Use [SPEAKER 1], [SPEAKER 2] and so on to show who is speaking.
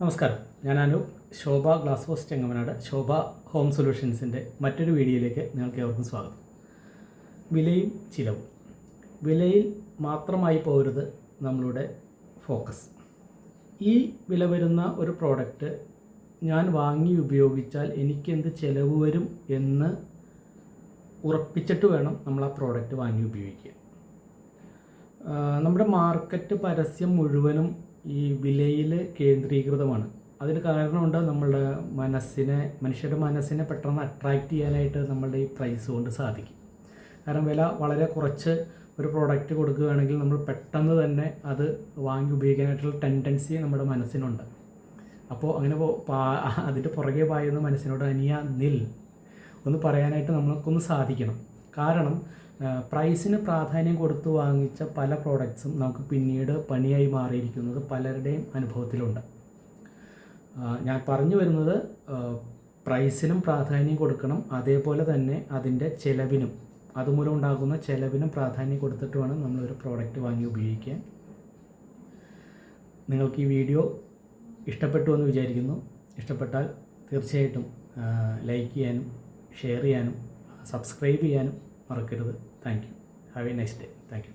[SPEAKER 1] നമസ്കാരം. ഞാൻ Anu Shobha glass house Chengamanad Shobha home സൊല്യൂഷൻസിന്റെ മറ്റൊരു വീഡിയോയിലേക്ക് നിങ്ങൾക്ക് ഏവർക്കും സ്വാഗതം. വിലയും ചിലവും. വിലയിൽ മാത്രമായി പോരുത് നമ്മളുടെ ഫോക്കസ്. ഈ വില വരുന്ന ഒരു പ്രോഡക്റ്റ് ഞാൻ വാങ്ങി ഉപയോഗിച്ചാൽ എനിക്കെന്ത് ചിലവ് വരും എന്ന് ഉറപ്പിച്ചിട്ട് വേണം നമ്മൾ ആ പ്രോഡക്റ്റ് വാങ്ങി ഉപയോഗിക്കുക നമ്മുടെ മാർക്കറ്റ് പരസ്യം മുഴുവനും ഈ വിലയിൽ കേന്ദ്രീകൃതമാണ്. അതിന് കാരണമുണ്ട് നമ്മളുടെ മനസ്സിനെ മനുഷ്യരുടെ മനസ്സിനെ പെട്ടെന്ന് അട്രാക്റ്റ് ചെയ്യാനായിട്ട് നമ്മളുടെ ഈ പ്രൈസ് കൊണ്ട് സാധിക്കും. കാരണം വില വളരെ കുറച്ച് ഒരു പ്രോഡക്റ്റ് കൊടുക്കുകയാണെങ്കിൽ നമ്മൾ പെട്ടെന്ന് തന്നെ അത് വാങ്ങി ഉപയോഗിക്കാനായിട്ടുള്ള ടെൻഡൻസി നമ്മുടെ മനസ്സിനുണ്ട്. അപ്പോൾ അങ്ങനെ അതിന്റെ പുറകെ പായുന്ന മനസ്സിനോട് അനിയ നിൽ ഒന്ന് പറയാനായിട്ട് നമ്മൾക്കൊന്ന് സാധിക്കണം. കാരണം പ്രൈസിന് പ്രാധാന്യം കൊടുത്ത് വാങ്ങിച്ച പല പ്രോഡക്ട്സും നമുക്ക് പിന്നീട് പണിയായി മാറിയിരിക്കുന്നത് പലരുടെയും അനുഭവത്തിലുണ്ട്. ഞാൻ പറഞ്ഞു വരുന്നത് പ്രൈസിനും പ്രാധാന്യം കൊടുക്കണം അതേപോലെ തന്നെ അതിന്റെ ചെലവിനും അതുമൂലം ഉണ്ടാകുന്ന ചെലവിനും പ്രാധാന്യം കൊടുത്തിട്ട് വേണം നമ്മളൊരു പ്രോഡക്റ്റ് വാങ്ങി ഉപയോഗിക്കാൻ. നിങ്ങൾക്ക് ഈ വീഡിയോ ഇഷ്ടപ്പെട്ടു എന്ന് വിചാരിക്കുന്നു. ഇഷ്ടപ്പെട്ടാൽ തീർച്ചയായിട്ടും ലൈക്ക് ചെയ്യാനും ഷെയർ ചെയ്യാനും സബ്സ്ക്രൈബ് ചെയ്യാനും മറക്കരുത്. Thank you have a next day thank you